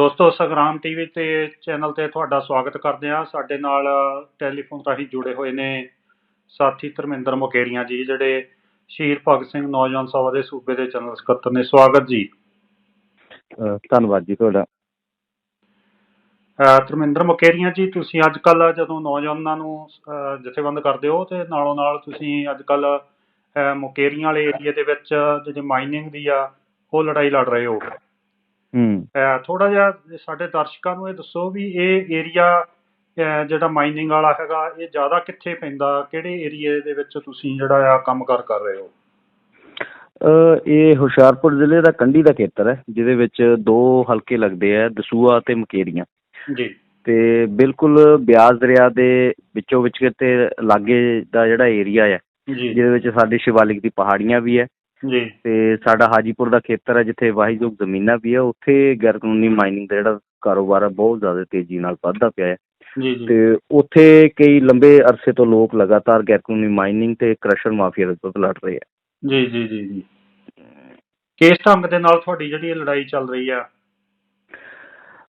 ਦੋਸਤੋ ਸੰਗਰਾਮ ਟੀਵੀ ਤੇ ਚੈਨਲ ਤੇ ਤੁਹਾਡਾ ਸਵਾਗਤ ਕਰਦੇ ਹਾਂ। ਸਾਡੇ ਨਾਲ ਟੈਲੀਫੋਨ ਰਾਹੀਂ ਜੁੜੇ ਹੋਏ ਨੇ ਸਾਥੀ ਧਰਮਿੰਦਰ ਮੁਕੇਰੀਆਂ ਜੀ ਜਿਹੜੇ ਸ਼ਹੀਦ ਭਗਤ ਸਿੰਘ ਨੌਜਵਾਨ ਸਭਾ ਦੇ ਸੂਬੇ ਦੇ ਜਨਰਲ ਸਕੱਤਰ ਨੇ। ਸਵਾਗਤ ਜੀ। ਧੰਨਵਾਦ ਜੀ ਤੁਹਾਡਾ। ਧਰਮਿੰਦਰ ਮੁਕੇਰੀਆਂ ਜੀ ਤੁਸੀਂ ਅੱਜ ਕੱਲ ਜਦੋਂ ਨੌਜਵਾਨਾਂ ਨੂੰ ਜਥੇਬੰਦ ਕਰਦੇ ਹੋ ਤੇ ਨਾਲੋਂ ਨਾਲ ਤੁਸੀਂ ਅੱਜ ਕੱਲ ਮੁਕੇਰੀਆਂ ਵਾਲੇ ਏਰੀਆ ਦੇ ਵਿੱਚ ਜਿਹੜੀ ਮਾਈਨਿੰਗ ਦੀ ਆ ਉਹ ਲੜਾਈ ਲੜ ਰਹੇ ਹੂੰ। ਥੋੜਾ ਜਿਹਾ ਸਾਡੇ ਦਰਸ਼ਕਾਂ ਨੂੰ ਇਹ ਦੱਸੋ ਵੀ ਇਹ ਏਰੀਆ ਜਿਹੜਾ ਮਾਈਨਿੰਗ ਵਾਲਾ ਹੈਗਾ ਇਹ ਜ਼ਿਆਦਾ ਕਿੱਥੇ ਪੈਂਦਾ? ਕਿਹੜੇ ਏਰੀਏ ਦੇ ਵਿੱਚ ਤੁਸੀਂ ਜਿਹੜਾ ਆ ਕੰਮਕਾਰ ਕਰ ਰਹੇ ਹੋ? ਇਹ ਹੁਸ਼ਿਆਰਪੁਰ ਜ਼ਿਲ੍ਹੇ ਦਾ ਕੰਢੀ ਦਾ ਖੇਤਰ ਹੈ ਜਿਹਦੇ ਵਿੱਚ ਦੋ ਹਲਕੇ ਲੱਗਦੇ ਆ ਦਸੂਆ ਤੇ ਮਕੇਰੀਆਂ। ਜੀ। ਤੇ ਬਿਲਕੁਲ ਬਿਆਸ ਦਰਿਆ ਦੇ ਵਿੱਚੋਂ ਵਿੱਚ ਤੇ ਲਾਗੇ ਦਾ ਜਿਹੜਾ ਏਰੀਆ ਹੈ ਜੀ। ਜਿਹਦੇ ਵਿੱਚ ਸਾਡੇ ਸ਼ਿਵਾਲਿਕ ਦੀ ਪਹਾੜੀਆਂ ਵੀ ਹੈ ਜੀ। ਤੇ ਸਾਡਾ ਹਾਜੀਪੁਰ ਦਾ ਖੇਤਰ ਹੈ ਜਿੱਥੇ ਵਾਹੀਯੋਗ ਜ਼ਮੀਨਾਂ ਵੀ ਹੈ ਉੱਥੇ ਗੈਰ ਕਾਨੂੰਨੀ ਮਾਈਨਿੰਗ ਦਾ ਜਿਹੜਾ ਕਾਰੋਬਾਰ ਹੈ ਬਹੁਤ ਜ਼ਿਆਦਾ ਤੇਜ਼ੀ ਨਾਲ ਵੱਧਦਾ ਪਿਆ ਹੈ। ਜੀ ਜੀ। ਤੇ ਉੱਥੇ ਕਈ ਲੰਬੇ ਅਰਸੇ ਤੋਂ ਲੋਕ ਲਗਾਤਾਰ ਗੈਰ ਕਾਨੂੰਨੀ ਮਾਈਨਿੰਗ ਤੇ ਕ੍ਰਸ਼ਰ ਮਾਫੀਆ ਦੇ ਵਿਰੁੱਧ ਲੜ ਰਹੇ ਆ। ਜੀ ਜੀ ਜੀ ਜੀ। ਕਿਸ ਢੰਗ ਦੇ ਨਾਲ ਤੁਹਾਡੀ ਜਿਹੜੀ ਇਹ ਲੜਾਈ ਚੱਲ ਰਹੀ ਆ?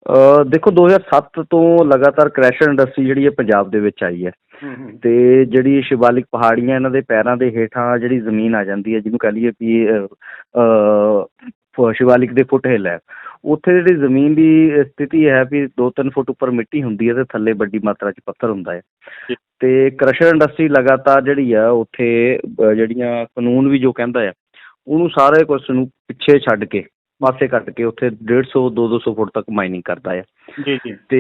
ਅਹ ਦੇਖੋ 2007 ਤੋਂ ਲਗਾਤਾਰ ਕ੍ਰੈਸ਼ਰ ਇੰਡਸਟਰੀ ਜਿਹੜੀ ਹੈ ਪੰਜਾਬ ਦੇ ਵਿੱਚ ਆਈ ਹੂੰ। ਤੇ ਜਿਹੜੀ ਸ਼ਿਵਾਲਿਕ ਪਹਾੜੀਆਂ ਇਹਨਾਂ ਦੇ ਪੈਰਾਂ ਦੇ ਹੇਠਾਂ ਜਿਹੜੀ ਜ਼ਮੀਨ ਆ ਜਾਂਦੀ ਹੈ ਜਿਹਨੂੰ ਕਹ ਲਈਏ ਵੀ ਸ਼ਿਵਾਲਿਕ ਦੇ ਫੁੱਟ ਹਿੱਲ ਹੈ। ਉੱਥੇ ਜਿਹੜੀ ਜ਼ਮੀਨ ਦੀ ਸਥਿਤੀ ਹੈ ਵੀ 2-3 ਫੁੱਟ ਉੱਪਰ ਮਿੱਟੀ ਹੁੰਦੀ ਹੈ ਤੇ ਥੱਲੇ ਵੱਡੀ ਮਾਤਰਾ 'ਚ ਪੱਥਰ ਹੁੰਦਾ ਹੈ। ਤੇ ਕ੍ਰਸ਼ਰ ਇੰਡਸਟਰੀ ਲਗਾਤਾਰ ਜਿਹੜੀ ਆ ਉੱਥੇ ਜਿਹੜੀਆਂ ਕਾਨੂੰਨ ਵੀ ਜੋ ਕਹਿੰਦਾ ਹੈ ਉਹਨੂੰ ਸਾਰੇ ਕੁਝ ਨੂੰ ਪਿੱਛੇ ਛੱਡ ਕੇ ਪਾਸੇ ਕੱਟ ਕੇ ਉੱਥੇ 150 200 ਫੁੱਟ ਤੱਕ ਮਾਈਨਿੰਗ ਕਰਦਾ ਹੈ ਜੀ ਜੀ। ਤੇ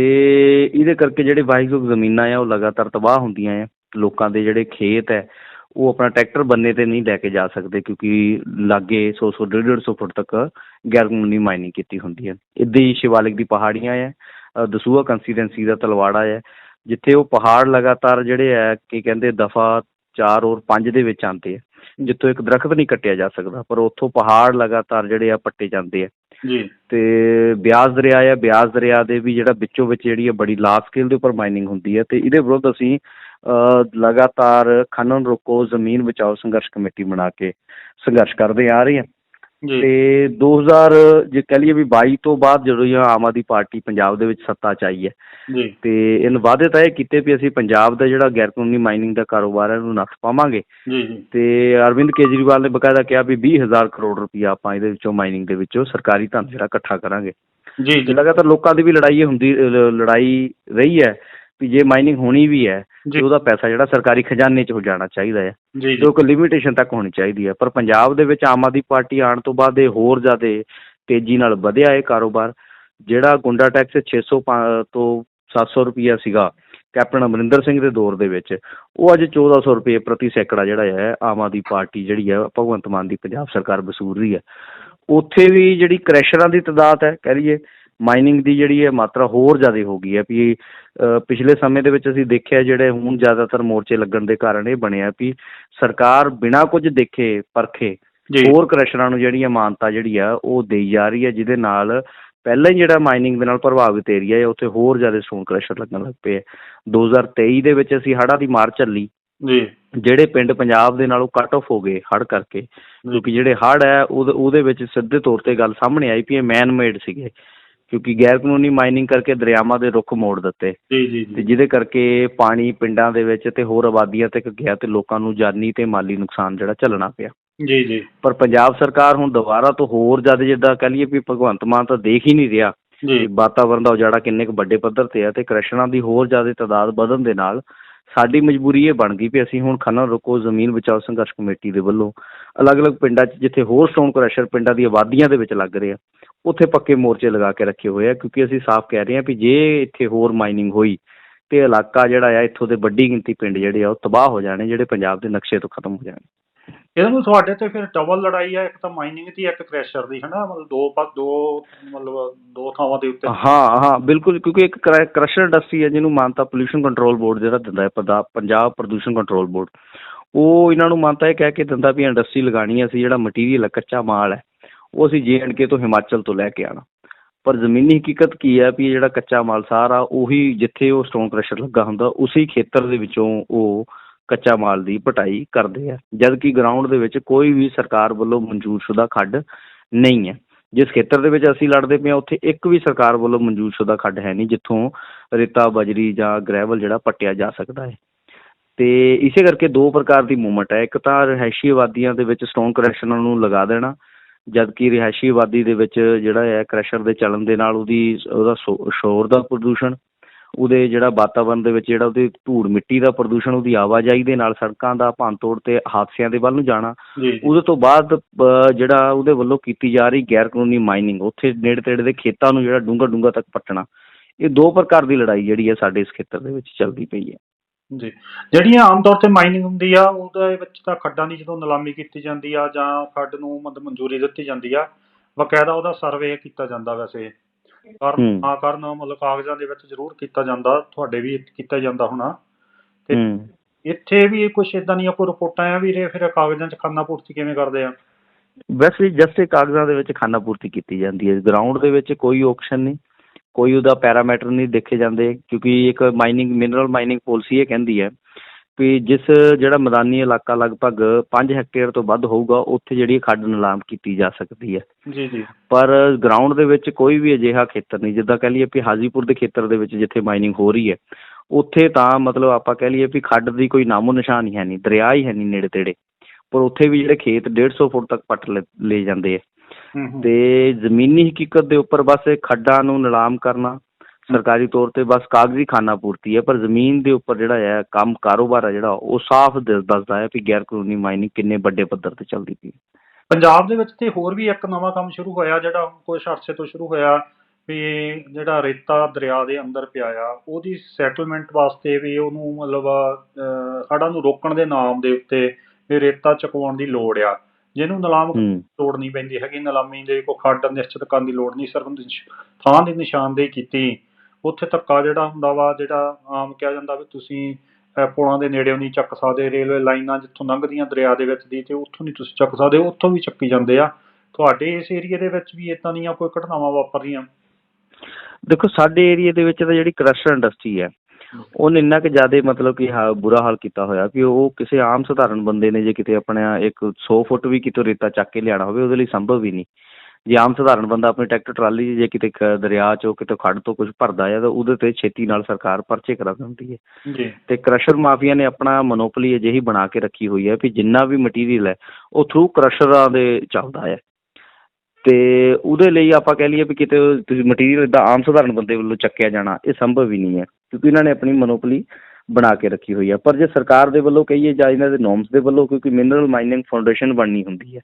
ਇਹਦੇ ਕਰਕੇ ਜਿਹੜੇ ਵਾਹੀਯੋਗ ਜ਼ਮੀਨਾਂ ਆ ਉਹ ਲਗਾਤਾਰ ਤਬਾਹ ਹੁੰਦੀਆਂ ਆ। ਲੋਕਾਂ ਦੇ ਜਿਹੜੇ ਖੇਤ ਹੈ ਉਹ ਆਪਣਾ ਟਰੈਕਟਰ ਬੰਨੇ ਤੇ ਨਹੀਂ ਲੈ ਕੇ ਜਾ ਸਕਦੇ ਕਿਉਂਕਿ ਲਾਗੇ 100 100 150 ਫੁੱਟ ਤੱਕ ਗੈਰ ਕਾਨੂੰਨੀ ਮਾਈਨਿੰਗ ਕੀਤੀ ਹੁੰਦੀ ਹੈ ਇੱਦਾਂ ਹੀ ਸ਼ਿਵਾਲਿਕ ਦੀ ਪਹਾੜੀਆਂ ਅ, ਦਸੂਹਾ ਕੰਸਟੀਟੈਂਸੀ ਦਾ ਤਲਵਾੜਾ ਹੈ ਜਿੱਥੇ ਉਹ ਪਹਾੜ ਲਗਾਤਾਰ ਜਿਹੜੇ ਹੈ ਕੀ ਕਹਿੰਦੇ ਦਫਾ 4 ਔਰ 5 ਦੇ ਵਿੱਚ ਆਉਂਦੇ ਆ। ਜਿੱਥੋਂ ਇੱਕ ਦਰਖਤ ਨਹੀਂ ਕੱਟਿਆ ਜਾ ਸਕਦਾ ਪਰ ਉੱਥੋਂ ਪਹਾੜ ਲਗਾਤਾਰ ਜਿਹੜੇ ਆ ਪੱਟੇ ਜਾਂਦੇ ਆ। ਜੀ। ਤੇ ਬਿਆਸ ਦਰਿਆ ਆ ਬਿਆਸ ਦਰਿਆ ਦੇ ਵੀ ਜਿਹੜਾ ਵਿੱਚੋਂ ਵਿੱਚ ਜਿਹੜੀ ਹੈ ਬੜੀ ਲਾਰਜ ਸਕੇਲ ਦੇ ਉੱਪਰ ਮਾਈਨਿੰਗ ਹੁੰਦੀ ਹੈ ਤੇ ਇਹਦੇ ਵਿਰੁੱਧ ਅਸੀਂ ਲਗਾਤਾਰ ਖਨਨ ਰੋਕੋ ਜ਼ਮੀਨ ਬਚਾਓ ਸੰਘਰਸ਼ ਕਮੇਟੀ ਬਣਾ ਕੇ ਸੰਘਰਸ਼ ਕਰਦੇ ਆ ਰਹੇ ਹਾਂ ਤੇ 2000 ਜੇ ਕਹ ਲਈਏ ਵੀ 22 ਤੋਂ ਬਾਅਦ ਜਦੋਂ ਇਹ ਆਮ ਆਦਮੀ ਪਾਰਟੀ ਪੰਜਾਬ ਦੇ ਵਿੱਚ ਸੱਤਾ 'ਚ ਆਈ ਹੈ ਜੀ। ਤੇ ਇਹਨਾਂ ਵਾਅਦੇ ਤਾਂ ਇਹ ਕੀਤੇ ਵੀ ਅਸੀਂ ਪੰਜਾਬ ਦਾ ਜਿਹੜਾ ਗੈਰ ਕਾਨੂੰਨੀ ਮਾਈਨਿੰਗ ਦਾ ਕਾਰੋਬਾਰ ਹੈ ਉਹਨੂੰ ਨੱਥ ਪਾਵਾਂਗੇ। ਜੀ ਜੀ। ਤੇ ਅਰਵਿੰਦ ਕੇਜਰੀਵਾਲ ਨੇ ਬਕਾਇਦਾ ਕਿਹਾ ਵੀ 20000 ਕਰੋੜ ਰੁਪਈਆ ਆਪਾਂ ਇਹਦੇ ਵਿੱਚੋਂ ਮਾਈਨਿੰਗ ਦੇ ਵਿੱਚੋਂ ਸਰਕਾਰੀ ਧਨ ਜਿਹੜਾ ਇਕੱਠਾ ਕਰਾਂਗੇ। ਜੀ ਲਗਾਤਾਰ ਲੋਕਾਂ ਦੀ ਵੀ ਲੜਾਈ ਹੁੰਦੀ ਲੜਾਈ ਰਹੀ ਹੈ। ਵੀ ਜੇ ਮਾਈਨਿੰਗ ਹੋਣੀ ਵੀ ਹੈ ਤੇ ਉਹਦਾ ਪੈਸਾ ਜਿਹੜਾ ਸਰਕਾਰੀ ਖਜ਼ਾਨੇ 'ਚ ਹੋ ਜਾਣਾ ਚਾਹੀਦਾ ਹੈ। ਜੀ ਜੋ। ਕਿ ਲਿਮਿਟੇਸ਼ਨ ਤੱਕ ਹੋਣੀ ਚਾਹੀਦੀ ਹੈ। ਪਰ ਪੰਜਾਬ ਦੇ ਵਿੱਚ ਆਮ ਆਦਮੀ ਪਾਰਟੀ ਆਉਣ ਤੋਂ ਬਾਅਦ ਇਹ ਹੋਰ ਜ਼ਿਆਦਾ ਤੇਜ਼ੀ ਨਾਲ ਵਧਿਆ ਇਹ ਕਾਰੋਬਾਰ। ਜਿਹੜਾ ਗੁੰਡਾ ਟੈਕਸ 600 ਪਾ- ਤੋਂ 700 ਰੁਪਈਆ ਸੀਗਾ ਕੈਪਟਨ ਅਮਰਿੰਦਰ ਸਿੰਘ ਦੇ ਦੌਰ ਦੇ ਵਿੱਚ ਉਹ ਅੱਜ 1400 ਰੁਪਏ ਪ੍ਰਤੀ ਸੈਕੜਾ ਜਿਹੜਾ ਹੈ ਆਮ ਆਦਮੀ ਪਾਰਟੀ ਜਿਹੜੀ ਹੈ ਭਗਵੰਤ ਮਾਨ ਦੀ ਪੰਜਾਬ ਸਰਕਾਰ ਵਸੂਲ ਰਹੀ ਹੈ। ਉੱਥੇ ਵੀ ਜਿਹੜੀ ਕ੍ਰੈਸ਼ਰਾਂ ਦੀ ਤਾਦਾਦ ਹੈ ਕਹਿ ਲਈਏ ਮਾਈਨਿੰਗ ਦੀ ਜਿਹੜੀ ਹੈ ਮਾਤਰਾ ਹੋਰ ਜ਼ਿਆਦਾ ਹੋ ਗਈ ਹੈ ਵੀ ਪਿਛਲੇ ਸਮੇਂ ਦੇ ਵਿੱਚ ਅਸੀਂ ਦੇਖਿਆ ਜਿਹੜੇ ਹੁਣ ਜ਼ਿਆਦਾਤਰ ਮੋਰਚੇ ਲੱਗਣ ਦੇ ਕਾਰਨ ਇਹ ਬਣਿਆ ਵੀ ਸਰਕਾਰ ਬਿਨਾਂ ਕੁਝ ਦੇਖੇ ਪਰਖੇ ਹੋਰ ਕ੍ਰਸ਼ਰਾਂ ਨੂੰ ਜਿਹੜੀ ਹੈ ਮਾਨਤਾ ਜਿਹੜੀ ਆ ਉਹ ਦੇਈ ਜਾ ਰਹੀ ਹੈ ਜਿਹਦੇ ਨਾਲ ਪਹਿਲਾਂ ਹੀ ਜਿਹੜਾ ਮਾਈਨਿੰਗ ਦੇ ਨਾਲ ਪ੍ਰਭਾਵਿਤ ਏਰੀਆ ਹੈ ਉੱਥੇ ਹੋਰ ਜ਼ਿਆਦਾ ਸਟੋਨ ਕ੍ਰਸ਼ਰ ਲੱਗਣ ਲੱਗ ਪਏ ਆ 2023 ਦੇ ਵਿੱਚ ਅਸੀਂ ਹੜ੍ਹਾਂ ਦੀ ਮਾਰ ਚੱਲੀ ਜੀ। ਜਿਹੜੇ ਪਿੰਡ ਪੰਜਾਬ ਦੇ ਨਾਲੋਂ ਕੱਟ ਆਫ ਹੋ ਗਏ ਹੜ੍ਹ ਕਰਕੇ ਕਿਉਂਕਿ ਜਿਹੜੇ ਹੜ੍ਹ ਹੈ ਉਹਦੇ ਉਹਦੇ ਵਿੱਚ ਸਿੱਧੇ ਤੌਰ ਤੇ ਗੱਲ ਸਾਹਮਣੇ ਆਈ ਵੀ ਇਹ ਮੈਨ ਮੇਡ ਸੀਗੇ। ਕਿਉਂਕਿ ਗੈਰ ਕਾਨੂੰਨੀ ਮਾਈਨਿੰਗ ਕਰਕੇ ਦਰਿਆਵਾਂ ਦੇ ਰੁੱਖ ਮੋੜ ਦਿੱਤੇ। ਜੀ ਜੀ ਤੇ ਜਿਹਦੇ ਕਰਕੇ ਪਾਣੀ ਪਿੰਡਾਂ ਦੇ ਵਿੱਚ ਤੇ ਹੋਰ ਆਬਾਦੀਆਂ ਤੱਕ ਗਿਆ ਤੇ ਲੋਕਾਂ ਨੂੰ ਜਾਨੀ ਤੇ ਮਾਲੀ ਨੁਕਸਾਨ ਜਿਹੜਾ ਝੱਲਣਾ ਪਿਆ। ਜੀ ਜੀ। ਪਰ ਪੰਜਾਬ ਸਰਕਾਰ ਹੁਣ ਦੁਬਾਰਾ ਤੋਂ ਹੋਰ ਜ਼ਿਆਦਾ ਜਿੱਦਾਂ ਕਹ ਲਈਏ ਵੀ ਭਗਵੰਤ ਮਾਨ ਤਾਂ ਦੇਖ ਹੀ ਨਹੀਂ ਰਿਹਾ ਜੀ। ਵਾਤਾਵਰਣ ਦਾ ਉਜਾੜਾ ਕਿੰਨੇ ਕੁ ਵੱਡੇ ਪੱਧਰ ਤੇ ਆ ਤੇ ਕ੍ਰਸ਼ਨਾਂ ਦੀ ਹੋਰ ਜ਼ਿਆਦਾ ਤਾਦਾਦ ਵਧਣ ਦੇ ਨਾਲ ਸਾਡੀ ਮਜਬੂਰੀ ਇਹ ਬਣ ਗਈ ਵੀ ਅਸੀਂ ਹੁਣ ਖਨਨ ਰੁਕੋ ਜ਼ਮੀਨ ਬਚਾਓ ਸੰਘਰਸ਼ ਕਮੇਟੀ ਦੇ ਵੱਲੋਂ ਅਲੱਗ-ਅਲੱਗ ਪਿੰਡਾਂ 'ਚ ਜਿੱਥੇ ਹੋਰ ਸਟੋਨ ਕ੍ਰਸ਼ਰ ਪਿੰਡਾਂ ਦੀ ਆਬਾਦੀਆਂ ਦੇ ਵਿੱਚ ਲੱਗ ਰਹੇ ਆ। ਉੱਥੇ ਪੱਕੇ ਮੋਰਚੇ ਲਗਾ ਕੇ ਰੱਖੇ ਹੋਏ ਆ ਕਿਉਂਕਿ ਅਸੀਂ ਸਾਫ਼ ਕਹਿ ਰਹੇ ਹਾਂ ਵੀ ਜੇ ਇੱਥੇ ਹੋਰ ਮਾਈਨਿੰਗ ਹੋਈ ਤੇ ਇਲਾਕਾ ਜਿਹੜਾ ਆ ਇੱਥੋਂ ਦੇ ਵੱਡੀ ਗਿਣਤੀ ਪਿੰਡ ਜਿਹੜੇ ਆ ਉਹ ਤਬਾਹ ਹੋ ਜਾਣੇ ਜਿਹੜੇ ਪੰਜਾਬ ਦੇ ਨਕਸ਼ੇ ਤੋਂ ਖਤਮ ਹੋ ਜਾਣੇ। ਇਹਦੇ ਨੂੰ ਤੁਹਾਡੇ ਤੇ ਫਿਰ ਡਬਲ ਲੜਾਈ ਆ ਇੱਕ ਤਾਂ ਮਾਈਨਿੰਗ ਦੀ ਇੱਕ ਕ੍ਰੈਸ਼ਰ ਦੀ ਹਨਾ? ਮਤਲਬ ਦੋ ਪਾ ਦੋ ਮਤਲਬ ਦੋ ਥਾਵਾਂ ਦੇ ਉੱਤੇ। ਹਾਂ ਹਾਂ ਬਿਲਕੁਲ ਕਿਉਂਕਿ ਇੱਕ ਕ੍ਰਸ਼ਰ ਇੰਡਸਟਰੀ ਹੈ ਜਿਹਨੂੰ ਮਾਨਤਾ ਪੋਲੂਸ਼ਨ ਕੰਟਰੋਲ ਬੋਰਡ ਜਿਹੜਾ ਦਿੰਦਾ ਹੈ ਪੰਜਾਬ ਪ੍ਰਦੂਸ਼ਣ ਕੰਟਰੋਲ ਬੋਰਡ ਉਹ ਇਹਨਾਂ ਨੂੰ ਮਾਨਤਾ ਇਹ ਕਹਿ ਕੇ ਦਿੰਦਾ ਵੀ ਇੰਡਸਟਰੀ ਲਗਾਣੀ ਹੈ ਅਸੀਂ ਜਿਹੜਾ ਮਟੀਰੀਅਲ ਹੈ ਕੱਚਾ ਮਾਲ ਹੈ ਉਹ ਅਸੀਂ ਕੇ ਤੋਂ ਹਿਮਾਚਲ ਤੋਂ ਲੈ ਕੇ ਆਉਣਾ। ਪਰ ਜ਼ਮੀਨੀ ਹਕੀਕਤ ਕੀ ਹੈ ਵੀ ਜਿਹੜਾ ਕੱਚਾ ਮਾਲ ਸਾਰਾ ਉਹੀ ਜਿੱਥੇ ਉਹ ਸਟੋਨ ਕ੍ਰਸ਼ਰ ਲੱਗਾ ਹੁੰਦਾ, ਉਸੇ ਖੇਤਰ ਦੇ ਵਿੱਚੋਂ ਉਹ ਕੱਚਾ ਮਾਲ ਦੀ ਪਟਾਈ ਕਰਦੇ ਆ। ਜਦ ਗਰਾਊਂਡ ਦੇ ਵਿੱਚ ਕੋਈ ਵੀ ਸਰਕਾਰ ਵੱਲੋਂ ਮਨਜ਼ੂਰਸ਼ੁਦਾ ਖੱਡ ਨਹੀਂ ਹੈ। ਜਿਸ ਖੇਤਰ ਦੇ ਵਿੱਚ ਅਸੀਂ ਲੜਦੇ ਪਏ ਹਾਂ, ਉੱਥੇ ਇੱਕ ਵੀ ਸਰਕਾਰ ਵੱਲੋਂ ਮਨਜ਼ੂਰਸ਼ੁਦਾ ਖੱਡ ਹੈ ਨਹੀਂ, ਜਿੱਥੋਂ ਰੇਤਾ, ਬਜਰੀ ਜਾਂ ਗ੍ਰੈਵਲ ਜਿਹੜਾ ਪੱਟਿਆ ਜਾ ਸਕਦਾ ਹੈ। ਤੇ ਇਸੇ ਕਰਕੇ ਦੋ ਪ੍ਰਕਾਰ ਦੀ ਮੂਵਮੈਂਟ ਹੈ। ਇੱਕ ਤਾਂ ਰਿਹਾਇਸ਼ੀ ਆਬਾਦੀਆਂ ਦੇ ਵਿੱਚ ਸਟੋਨ ਕ੍ਰੈਸ਼ਰਾਂ ਨੂੰ ਲਗਾ ਦੇਣਾ ਜਦਕਿ ਰਿਹਾਇਸ਼ੀ ਆਬਾਦੀ ਦੇ ਵਿੱਚ ਜਿਹੜਾ ਹੈ ਕ੍ਰੈਸ਼ਰ ਦੇ ਚੱਲਣ ਦੇ ਨਾਲ ਉਹਦੀ ਉਹਦਾ ਸ਼ੋ- ਸ਼ੋਰ ਦਾ ਪ੍ਰਦੂਸ਼ਣ ਉਹਦੇ ਜਿਹੜਾ ਵਾਤਾਵਰਣ ਦੇ ਵਿੱਚ ਜਿਹੜਾ ਉਹਦੀ ਧੂੜ ਮਿੱਟੀ ਦਾ ਪ੍ਰਦੂਸ਼ਣ ਉਹਦੀ ਆਵਾਜਾਈ ਦੇ ਨਾਲ ਸੜਕਾਂ ਦਾ ਭੰਨਤੋੜ ਤੇ ਹਾਦਸਿਆਂ ਦੇ ਵੱਲ ਨੂੰ ਜਾਣਾ ਉਹਦੇ ਤੋਂ ਬਾਅਦ ਜਿਹੜਾ ਉਹਦੇ ਵੱਲੋਂ ਕੀਤੀ ਜਾ ਰਹੀ ਗੈਰ ਕਾਨੂੰਨੀ ਮਾਈਨਿੰਗ ਉੱਥੇ ਨੇੜੇ ਤੇੜੇ ਦੇ ਖੇਤਾਂ ਨੂੰ ਜਿਹੜਾ ਡੂੰਘਾ ਡੂੰਘਾ ਤੱਕ ਪੱਟਣਾ ਇਹ ਦੋ ਪ੍ਰਕਾਰ ਦੀ ਲੜਾਈ ਜਿਹੜੀ ਹੈ ਸਾਡੇ ਇਸ ਖੇਤਰ ਦੇ ਵਿੱਚ ਚੱਲਦੀ ਪਈ ਹੈ। ਜੀ। ਜਿਹੜੀਆਂ ਆਮ ਤੌਰ ਤੇ ਮਾਈਨਿੰਗ ਹੁੰਦੀ ਆ ਉਹਦੇ ਵਿੱਚ ਤਾਂ ਖੱਡਾਂ ਦੀ ਜਦੋਂ ਨਿਲਾਮੀ ਕੀਤੀ ਜਾਂਦੀ ਆ ਜਾਂ ਖੱਡ ਨੂੰ ਮਤਲਬ ਮਨਜ਼ੂਰੀ ਦਿੱਤੀ ਜਾਂਦੀ ਆ ਬਕਾਇਦਾ ਉਹਦਾ ਸਰਵੇ ਕੀਤਾ ਜਾਂਦਾ ਵੈਸੇ। ਕਰਨ। ਨਾ ਕਰਨ ਮਤਲਬ ਕਾਗਜ਼ਾਂ ਦੇ ਵਿੱਚ ਜ਼ਰੂਰ ਕੀਤਾ ਜਾਂਦਾ ਤੁਹਾਡੇ ਵੀ ਕੀਤਾ ਜਾਂਦਾ ਹੋਣਾ। ਤੇ ਇੱਥੇ ਵੀ ਕੁਝ ਇਦਾਂ ਦੀਆਂ ਕੋਈ ਰਿਪੋਰਟਾਂ ਆ ਵੀ ਇਹ ਫਿਰ ਕਾਗਜ਼ਾਂ 'ਚ ਖਾਨਾ ਪੂਰਤੀ ਕਿਵੇਂ ਕਰਦੇ ਆ? ਵੈਸੇ ਜਸਟ ਕਾਗਜ਼ਾਂ ਦੇ ਵਿੱਚ ਖਾਨਾ ਪੂਰਤੀ ਕੀਤੀ ਜਾਂਦੀ ਹੈ। ਗਰਾਊਂਡ ਦੇ ਵਿੱਚ ਕੋਈ ਆਪਸ਼ਨ ਨਹੀਂ। ਕੋਈ ਉਹਦਾ ਪੈਰਾਮੀਟਰ ਨਹੀਂ ਦੇਖੇ ਜਾਂਦੇ ਕਿਉਂਕਿ ਇੱਕ ਮਾਈਨਿੰਗ ਮਿਨਰਲ ਮਾਈਨਿੰਗ ਪਾਲਿਸੀ ਇਹ ਕਹਿੰਦੀ ਹੈ ਵੀ ਜਿਸ ਜਿਹੜਾ ਮੈਦਾਨੀ ਇਲਾਕਾ ਲਗਭਗ 5 ਹੈਕਟੇਅਰ ਤੋਂ ਵੱਧ ਹੋਊਗਾ ਉੱਥੇ ਜਿਹੜੀ ਖੱਡ ਨਿਲਾਮ ਕੀਤੀ ਜਾ ਸਕਦੀ ਹੈ। ਜੀ ਜੀ। ਪਰ ਗਰਾਊਂਡ ਦੇ ਵਿੱਚ ਕੋਈ ਵੀ ਅਜਿਹਾ ਖੇਤਰ ਨਹੀਂ ਜਿੱਦਾਂ ਕਹਿ ਲਈਏ ਵੀ ਹਾਜੀਪੁਰ ਦੇ ਖੇਤਰ ਦੇ ਵਿੱਚ ਜਿੱਥੇ ਮਾਈਨਿੰਗ ਹੋ ਰਹੀ ਹੈ ਉੱਥੇ ਤਾਂ ਮਤਲਬ ਆਪਾਂ ਕਹਿ ਲਈਏ ਵੀ ਖੱਡ ਦੀ ਕੋਈ ਨਾਮੋ ਨਿਸ਼ਾਨ ਹੀ ਹੈ ਨਹੀਂ ਦਰਿਆ ਹੀ ਹੈ ਨਹੀਂ ਨੇੜੇ ਤੇੜੇ। ਪਰ ਉੱਥੇ ਵੀ ਜਿਹੜੇ ਖੇਤ 150 ਫੁੱਟ ਤੱਕ ਪੱਟ ਲ- ਲਏ ਜਾਂਦੇ ਹੂੰ ਤੇ ਜ਼ਮੀਨੀ ਹਕੀਕਤ ਦੇ ਉੱਪਰ ਬਸ ਇਹ ਖੱਡਾਂ ਨੂੰ ਨਿਲਾਮ ਕਰਨਾ ਸਰਕਾਰੀ ਤੌਰ ਤੇ ਬਸ ਕਾਗਜ਼ੀ ਖਾਨਾ ਪੂਰਤੀ ਹੈ ਪਰ ਜ਼ਮੀਨ ਦੇ ਉੱਪਰ ਜਿਹੜਾ ਹੈ ਕੰਮ ਕਾਰੋਬਾਰ ਹੈ ਜਿਹੜਾ ਉਹ ਸਾਫ਼ ਦੱਸਦਾ ਹੈ ਵੀ ਗੈਰ ਕਾਨੂੰਨੀ ਮਾਈਨਿੰਗ ਕਿੰਨੇ ਵੱਡੇ ਪੱਧਰ ਤੇ ਚੱਲਦੀ ਪਈ। ਪੰਜਾਬ ਦੇ ਵਿੱਚ ਤੇ ਹੋਰ ਵੀ ਇੱਕ ਨਵਾਂ ਕੰਮ ਸ਼ੁਰੂ ਹੋਇਆ ਜਿਹੜਾ ਕੁਝ ਅਰਸੇ ਤੋਂ ਸ਼ੁਰੂ ਹੋਇਆ ਵੀ ਜਿਹੜਾ ਰੇਤਾ ਦਰਿਆ ਦੇ ਅੰਦਰ ਪਿਆ ਆ ਉਹਦੀ ਸੈਟਲਮੈਂਟ ਵਾਸਤੇ ਵੀ ਉਹਨੂੰ ਮਤਲਬ ਹੜ੍ਹਾਂ ਨੂੰ ਰੋਕਣ ਦੇ ਨਾਮ ਦੇ ਉੱਤੇ ਰੇਤਾ ਚੁਕਵਾਉਣ ਦੀ ਲੋੜ ਆ ਜਿਹਨੂੰ ਨਿਲਾਮ ਲੋੜ ਨਹੀਂ ਪੈਂਦੀ ਹੈਗੀ ਨਿਲਾਮੀ ਦੇ ਕੋਈ ਖੱਡ ਨਿਸ਼ਚਿਤ ਕਰਨ ਦੀ ਲੋੜ ਨਹੀਂ ਸਿਰਫ ਥਾਂ ਦੀ ਨਿਸ਼ਾਨਦੇਹੀ ਕੀਤੀ। ਉੱਥੇ ਧੱਕਾ ਜਿਹੜਾ ਹੁੰਦਾ ਵਾ ਜਿਹੜਾ ਆਮ ਕਿਹਾ ਜਾਂਦਾ ਵੀ ਤੁਸੀਂ ਪੁਲਾਂ ਦੇ ਨੇੜਿਓਂ ਨਹੀਂ ਚੱਕ ਸਕਦੇ ਰੇਲਵੇ ਲਾਈਨਾਂ ਜਿੱਥੋਂ ਲੰਘਦੀਆਂ ਦਰਿਆ ਦੇ ਵਿੱਚ ਦੀ ਤੇ ਉੱਥੋਂ ਨਹੀਂ ਤੁਸੀਂ ਚੱਕ ਸਕਦੇ ਉੱਥੋਂ ਵੀ ਚੱਕੀ ਜਾਂਦੇ ਆ। ਤੁਹਾਡੇ ਇਸ ਏਰੀਆ ਦੇ ਵਿੱਚ ਵੀ ਇਦਾਂ ਦੀਆਂ ਕੋਈ ਘਟਨਾਵਾਂ ਵਾਪਰ ਰਹੀਆਂ ਦੇਖੋ ਸਾਡੇ ਏਰੀਆ ਦੇ ਵਿੱਚ ਤਾਂ ਜਿਹੜੀ ਕ੍ਰਸ਼ਰ ਇੰਡਸਟਰੀ ਹੈ ਉਹਨੇ ਇੰਨਾ ਕਿ ਜ਼ਿਆਦਾ ਮਤਲਬ ਕਿ ਹਾ- ਬੁਰਾ ਹਾਲ ਕੀਤਾ ਹੋਇਆ ਵੀ ਉਹ ਕਿਸੇ ਆਮ ਸਧਾਰਨ ਬੰਦੇ ਨੇ ਜੇ ਕਿਤੇ ਆਪਣਾ ਇੱਕ 100 ਫੁੱਟ ਵੀ ਕਿਤੋਂ ਰੇਤਾ ਚੱਕ ਕੇ ਲਿਆਣਾ ਹੋਵੇ ਉਹਦੇ ਲਈ ਸੰਭਵ ਹੀ ਨਹੀਂ। ਜੇ ਆਮ ਸਧਾਰਨ ਬੰਦਾ ਆਪਣੀ ਟਰੈਕਟਰ ਟਰਾਲੀ ਜੇ ਕਿਤੇ ਦਰਿਆ 'ਚੋਂ ਕਿਤੇ ਖੱਡ ਤੋਂ ਕੁਝ ਭਰਦਾ ਹੈ ਤਾਂ ਉਹਦੇ ਤੇ ਛੇਤੀ ਨਾਲ ਸਰਕਾਰ ਪਰਚੇ ਕਰਾ ਦਿੰਦੀ ਹੈ। ਜੀ। ਤੇ ਕ੍ਰਸ਼ਰ ਮਾਫੀਆ ਨੇ ਆਪਣਾ ਮੋਨੋਪੋਲੀ ਅਜਿਹੀ ਬਣਾ ਕੇ ਰੱਖੀ ਹੋਈ ਹੈ ਵੀ ਜਿੰਨਾ ਵੀ ਮਟੀਰੀਅਲ ਹੈ ਉਹ ਥਰੂ ਕ੍ਰਸ਼ਰਾਂ ਦੇ ਚੱਲਦਾ ਹੈ। ਤੇ ਉਹਦੇ ਲਈ ਆਪਾਂ ਕਹਿ ਲਈਏ ਵੀ ਕਿਤੇ ਤੁਸੀਂ ਮਟੀਰੀਅਲ ਇਦਾਂ ਆਮ ਸਧਾਰਨ ਬੰਦੇ ਵੱਲੋਂ ਚੱਕਿਆ ਜਾਣਾ ਇਹ ਸੰਭਵ ਹੀ ਨਹੀਂ ਹੈ। ਕਿਉਂਕਿ ਇਹਨਾਂ ਨੇ ਆਪਣੀ ਮੋਨੋਪੋਲੀ ਬਣਾ ਕੇ ਰੱਖੀ ਹੋਈ ਹੈ ਪਰ ਜੇ ਸਰਕਾਰ ਦੇ ਵੱਲੋਂ ਕਹੀਏ ਜਾਂ ਇਹਨਾਂ ਦੇ ਨੋਰਮਸ ਦੇ ਵੱਲੋਂ ਕਿਉਂਕਿ ਮਿਨਰਲ ਮਾਈਨਿੰਗ ਫਾਊਂਡੇਸ਼ਨ ਬਣਨੀ ਹੁੰਦੀ ਹੈ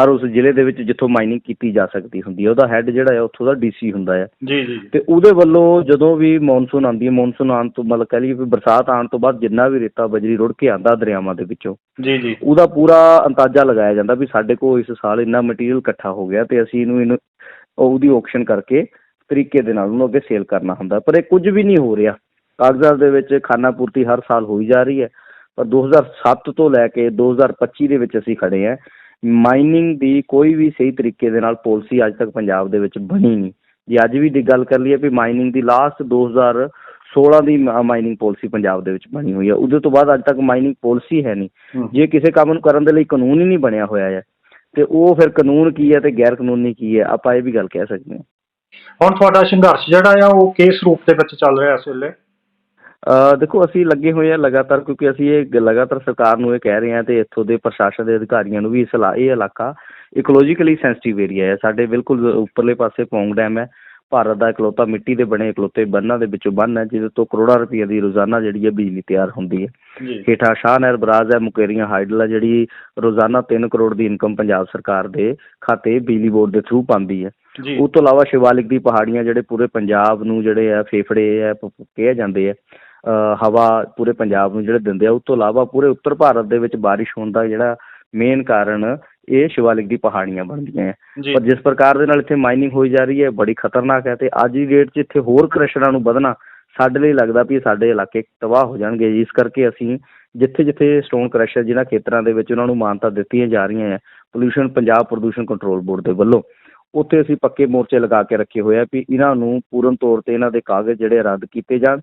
ਹਰ ਉਸ ਜ਼ਿਲ੍ਹੇ ਦੇ ਵਿੱਚ ਜਿੱਥੋਂ ਮਾਈਨਿੰਗ ਕੀਤੀ ਜਾ ਸਕਦੀ ਹੁੰਦੀ ਹੈ ਉਹਦਾ ਹੈੱਡ ਜਿਹੜਾ ਹੈ ਉੱਥੋਂ ਦਾ ਡੀਸੀ ਹੁੰਦਾ ਹੈ ਜੀ ਜੀ ਤੇ ਉਹਦੇ ਵੱਲੋਂ ਜਦੋਂ ਵੀ ਮੌਨਸੂਨ ਆਉਂਦੀ ਹੈ ਮੌਨਸੂਨ ਆਉਣ ਤੋਂ ਮਤਲਬ ਕਹਿ ਲਈਏ ਵੀ ਬਰਸਾਤ ਆਉਣ ਤੋਂ ਬਾਅਦ ਜਿੰਨਾ ਵੀ ਰੇਤਾ ਬਜਰੀ ਰੁੜ ਕੇ ਆਂਦਾ ਦਰਿਆਵਾਂ ਦੇ ਵਿੱਚੋਂ ਜੀ ਜੀ। ਉਹਦਾ ਪੂਰਾ ਅੰਦਾਜ਼ਾ ਲਗਾਇਆ ਜਾਂਦਾ ਵੀ ਸਾਡੇ ਕੋਲ ਇਸ ਸਾਲ ਇੰਨਾ ਮਟੀਰੀਅਲ ਇਕੱਠਾ ਹੋ ਗਿਆ ਤੇ ਅਸੀਂ ਇਹਨੂੰ ਇਹਨੂੰ ਉਹਦੀ ਆਕਸ਼ਨ ਕਰਕੇ ਤਰੀਕੇ ਦੇ ਨਾਲ ਉਹਨੂੰ ਅੱਗੇ ਸੇਲ ਕਰਨਾ ਹੁੰਦਾ ਪਰ ਇਹ ਕੁਝ ਵੀ ਨਹੀਂ ਹੋ ਰਿਹਾ। ਕਾਗਜ਼ਾਂ ਦੇ ਵਿੱਚ ਖਾਨਾ ਪੂਰਤੀ ਹਰ ਸਾਲ ਹੋਈ ਜਾ ਰਹੀ ਹੈ ਪਰ 2007 ਤੋਂ ਲੈ ਕੇ 2025 ਦੇ ਵਿੱਚ ਅਸੀਂ ਖੜੇ ਹਾਂ। ਮਾਈਨਿੰਗ ਦੀ ਕੋਈ ਵੀ ਸਹੀ ਤਰੀਕੇ ਦੇ ਨਾਲ ਪਾਲਿਸੀ ਅੱਜ ਤੱਕ ਪੰਜਾਬ ਦੇ ਵਿੱਚ ਬਣੀ ਨਹੀਂ। ਜੇ ਅੱਜ ਵੀ ਦੀ ਗੱਲ ਕਰ ਲਈਏ ਵੀ ਮਾਈਨਿੰਗ ਦੀ ਲਾਸਟ 2016 ਦੀ ਮਾਈਨਿੰਗ ਪਾਲਿਸੀ ਪੰਜਾਬ ਦੇ ਵਿੱਚ ਬਣੀ ਹੋਈ ਹੈ ਉਹਦੇ ਤੋਂ ਬਾਅਦ ਅੱਜ ਤੱਕ ਮਾਈਨਿੰਗ ਪਾਲਿਸੀ ਹੈ ਨਹੀਂ। ਜੇ ਕਿਸੇ ਕੰਮ ਨੂੰ ਕਰਨ ਦੇ ਲਈ ਕਾਨੂੰਨ ਹੀ ਨਹੀਂ ਬਣਿਆ ਹੋਇਆ ਹੈ ਤੇ ਉਹ ਫਿਰ ਕਾਨੂੰਨ ਕੀ ਹੈ ਤੇ ਗੈਰ ਕਾਨੂੰਨੀ ਕੀ ਹੈ ਆਪਾਂ ਇਹ ਵੀ ਗੱਲ ਕਹਿ ਸਕਦੇ ਹਾਂ। ਹੁਣ ਤੁਹਾਡਾ ਸੰਘਰਸ਼ ਜਿਹੜਾ ਆ, ਉਹ ਕਿਸ ਰੂਪ ਦੇ ਵਿੱਚ ਚੱਲ ਰਿਹਾ ਇਸ ਵੇਲੇ? ਦੇਖੋ, ਅਸੀਂ ਲੱਗੇ ਹੋਏ ਆ ਲਗਾਤਾਰ, ਕਿਉਂਕਿ ਅਸੀਂ ਇਹ ਲਗਾਤਾਰ ਸਰਕਾਰ ਨੂੰ ਇਹ ਕਹਿ ਰਹੇ ਆ ਤੇ ਇੱਥੋਂ ਦੇ ਪ੍ਰਸ਼ਾਸਨ ਦੇ ਅਧਿਕਾਰੀਆਂ ਨੂੰ ਵੀ ਇਸ ਇਹ ਇਲਾਕਾ ਇਕੋਲੋਜੀਕਲੀ ਸੈਂਸਿਟਿਵ ਏਰੀਆ ਹੈ ਸਾਡੇ ਬਿਲਕੁਲ ਉੱਪਰਲੇ ਪਾਸੇ ਪੌਂਗ ਡੈਮ ਹੈ। ਭਾਰਤ ਦਾ ਇਕਲੌਤਾ ਮਿੱਟੀ ਦੇ ਬਣੇ ਇਕਲੌਤੇ ਬੰਨਾਂ ਦੇ ਵਿੱਚੋਂ ਬੰਨ ਹੈ ਜਿਹਦੇ ਤੋਂ ਕਰੋੜਾਂ ਰੁਪਏ ਦੀ ਰੋਜ਼ਾਨਾ ਜਿਹੜੀ ਹੈ ਬਿਜਲੀ ਤਿਆਰ ਹੁੰਦੀ ਹੈ। ਹੇਠਾਂ ਸ਼ਾਹ ਨਹਿਰ ਬਰਾਜ ਹੈ ਮੁਕੇਰੀਆਂ ਹਾਈਡਲ ਹੈ ਜਿਹੜੀ ਰੋਜ਼ਾਨਾ 3 ਕਰੋੜ ਦੀ ਇਨਕਮ ਪੰਜਾਬ ਸਰਕਾਰ ਦੇ ਖਾਤੇ ਬਿਜਲੀ ਬੋਰਡ ਦੇ ਥਰੂ ਪਾਉਂਦੀ ਹੈ। ਉਹ ਤੋਂ ਇਲਾਵਾ ਸ਼ਿਵਾਲਿਕ ਦੀ ਪਹਾੜੀਆਂ ਜਿਹੜੇ ਪੂਰੇ ਪੰਜਾਬ ਨੂੰ ਜਿਹੜੇ ਆ ਫੇਫੜੇ ਆ ਕਿਹਾ ਜਾਂਦੇ ਆ ਹਵਾ ਪੂਰੇ ਪੰਜਾਬ ਨੂੰ ਜਿਹੜੇ ਦਿੰਦੇ ਆ ਉਸ ਤੋਂ ਇਲਾਵਾ ਪੂਰੇ ਉੱਤਰ ਭਾਰਤ ਦੇ ਵਿੱਚ ਬਾਰਿਸ਼ ਹੋਣ ਦਾ ਜਿਹੜਾ ਮੇਨ ਕਾਰਨ ਇਹ ਸ਼ਿਵਾਲਿਕ ਦੀ ਪਹਾੜੀਆਂ ਬਣਦੀਆਂ ਆ। ਜੀ। ਪਰ ਜਿਸ ਪ੍ਰਕਾਰ ਦੇ ਨਾਲ ਇੱਥੇ ਮਾਈਨਿੰਗ ਹੋਈ ਜਾ ਰਹੀ ਹੈ ਬੜੀ ਖਤਰਨਾਕ ਹੈ ਤੇ ਅੱਜ ਦੀ ਡੇਟ 'ਚ ਇੱਥੇ ਹੋਰ ਕ੍ਰਸ਼ਰਾਂ ਨੂੰ ਵਧਣਾ ਸਾਡੇ ਲਈ ਲੱਗਦਾ ਵੀ ਸਾਡੇ ਇਲਾਕੇ ਤਬਾਹ ਹੋ ਜਾਣਗੇ। ਇਸ ਕਰਕੇ ਅਸੀਂ ਜਿੱਥੇ ਜਿੱਥੇ ਸਟੋਨ ਕ੍ਰਸ਼ਰ ਜਿਹਨਾਂ ਖੇਤਰਾਂ ਦੇ ਵਿੱਚ ਉਹਨਾਂ ਨੂੰ ਮਾਨਤਾ ਦਿੱਤੀਆਂ ਜਾ ਰਹੀਆਂ ਹੈ ਪੋਲੂਸ਼ਨ ਪੰਜਾਬ ਪ੍ਰਦੂਸ਼ਣ ਕੰਟਰੋਲ ਬੋਰਡ ਦੇ ਵੱਲੋਂ ਉੱਥੇ ਅਸੀਂ ਪੱਕੇ ਮੋਰਚੇ ਲਗਾ ਕੇ ਰੱਖੇ ਹੋਏ ਆ ਵੀ ਇਹਨਾਂ ਨੂੰ ਪੂਰਨ ਤੌਰ ਤੇ ਇਹਨਾਂ ਦੇ ਕਾਗਜ਼ ਜਿਹੜੇ ਰੱਦ ਕੀਤੇ ਜਾਣ।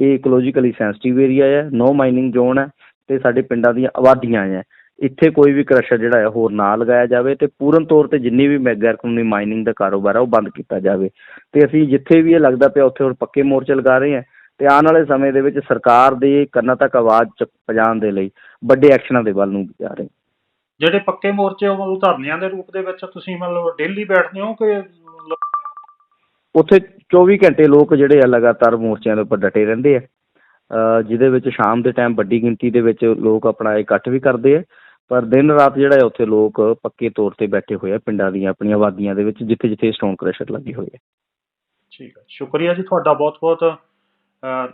ਇਹ ਇਕੋਲੋਜੀਕਲੀ ਸੈਂਸਿਟਿਵ ਏਰੀਆ ਹੈ ਨੋ ਮਾਈਨਿੰਗ ਜ਼ੋਨ ਹੈ ਤੇ ਸਾਡੇ ਪਿੰਡਾਂ ਦੀਆਂ ਆਬਾਦੀਆਂ ਹੈ ਇੱਥੇ ਕੋਈ ਵੀ ਕ੍ਰਸ਼ਰ ਜਿਹੜਾ ਹੈ ਹੋਰ ਨਾ ਲਗਾਇਆ ਜਾਵੇ ਤੇ ਪੂਰਨ ਤੌਰ ਤੇ ਜਿੰਨੀ ਵੀ ਮੈਂ ਗੈਰ ਕਾਨੂੰਨੀ ਮਾਈਨਿੰਗ ਦਾ ਕਾਰੋਬਾਰ ਹੈ ਉਹ ਬੰਦ ਕੀਤਾ ਜਾਵੇ। ਤੇ ਅਸੀਂ ਜਿੱਥੇ ਵੀ ਇਹ ਲੱਗਦਾ ਪਿਆ ਉੱਥੇ ਹੁਣ ਪੱਕੇ ਮੋਰਚੇ ਲਗਾ ਰਹੇ ਹਾਂ ਤੇ ਆਉਣ ਵਾਲੇ ਸਮੇਂ ਦੇ ਵਿੱਚ ਸਰਕਾਰ ਦੇ ਕੰਨਾਂ ਤੱਕ ਆਵਾਜ਼ ਚ ਪਹੁੰਚਾਉਣ ਦੇ ਲਈ ਵੱਡੇ ਐਕਸ਼ਨਾਂ ਦੇ ਵੱਲ ਨੂੰ ਜਾ ਰਹੇ। ਜਿਹੜੇ ਪੱਕੇ ਮੋਰਚੇ ਉਹ ਧਰਨਿਆਂ ਦੇ ਰੂਪ ਦੇ ਵਿੱਚ ਤੁਸੀਂ ਮਤਲਬ ਡੇਲੀ ਬੈਠਦੇ ਹੋ ਕਿ ਉੱਥੇ 24 ਘੰਟੇ ਲੋਕ ਜਿਹੜੇ ਆ ਲਗਾਤਾਰ ਮੋਰਚਿਆਂ ਦੇ ਉੱਪਰ ਡਟੇ ਰਹਿੰਦੇ ਆ। ਜਿਹਦੇ ਵਿੱਚ ਸ਼ਾਮ ਦੇ ਟਾਈਮ ਵੱਡੀ ਗਿਣਤੀ ਦੇ ਵਿੱਚ ਲੋਕ ਆਪਣਾ ਇਕੱਠ ਵੀ ਕਰਦੇ ਆ। ਪਰ ਦਿਨ ਰਾਤ ਜਿਹੜਾ ਹੈ ਉੱਥੇ ਲੋਕ ਪੱਕੇ ਤੌਰ ਤੇ ਬੈਠੇ ਹੋਏ ਆ ਪਿੰਡਾਂ ਦੀਆਂ ਆਪਣੀਆਂ ਆਬਾਦੀਆਂ ਦੇ ਵਿੱਚ ਜਿੱਥੇ ਜਿੱਥੇ ਸਟੋਨ ਕ੍ਰਸ਼ਰ ਲੱਗੇ ਹੋਏ ਆ। ਠੀਕ ਹੈ ਸ਼ੁਕਰੀਆ ਜੀ ਤੁਹਾਡਾ ਬਹੁਤ ਬਹੁਤ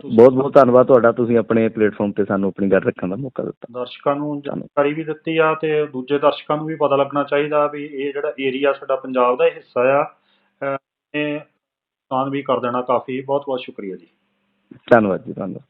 ਬਹੁਤ ਬਹੁਤ ਧੰਨਵਾਦ ਤੁਹਾਡਾ। ਤੁਸੀਂ ਆਪਣੇ ਪਲੇਟਫਾਰਮ ਤੇ ਸਾਨੂੰ ਆਪਣੀ ਗੱਲ ਰੱਖਣ ਦਾ ਮੌਕਾ ਦਿੱਤਾ। ਦਰਸ਼ਕਾਂ ਨੂੰ ਜਾਣਕਾਰੀ ਵੀ ਦਿੱਤੀ ਆ ਤੇ ਦੂਜੇ ਦਰਸ਼ਕਾਂ ਨੂੰ ਵੀ ਪਤਾ ਲੱਗਣਾ ਚਾਹੀਦਾ ਵੀ ਇਹ ਜਿਹੜਾ ਏਰੀਆ ਸਾਡਾ ਪੰਜਾਬ ਦਾ ਹਿੱਸਾ ਆ ਇਹ ਨੁਕਸਾਨ ਵੀ ਕਰ ਦੇਣਾ ਕਾਫੀ। ਬਹੁਤ ਬਹੁਤ ਸ਼ੁਕਰੀਆ ਜੀ। ਧੰਨਵਾਦ ਜੀ ਧੰਨਵਾਦ।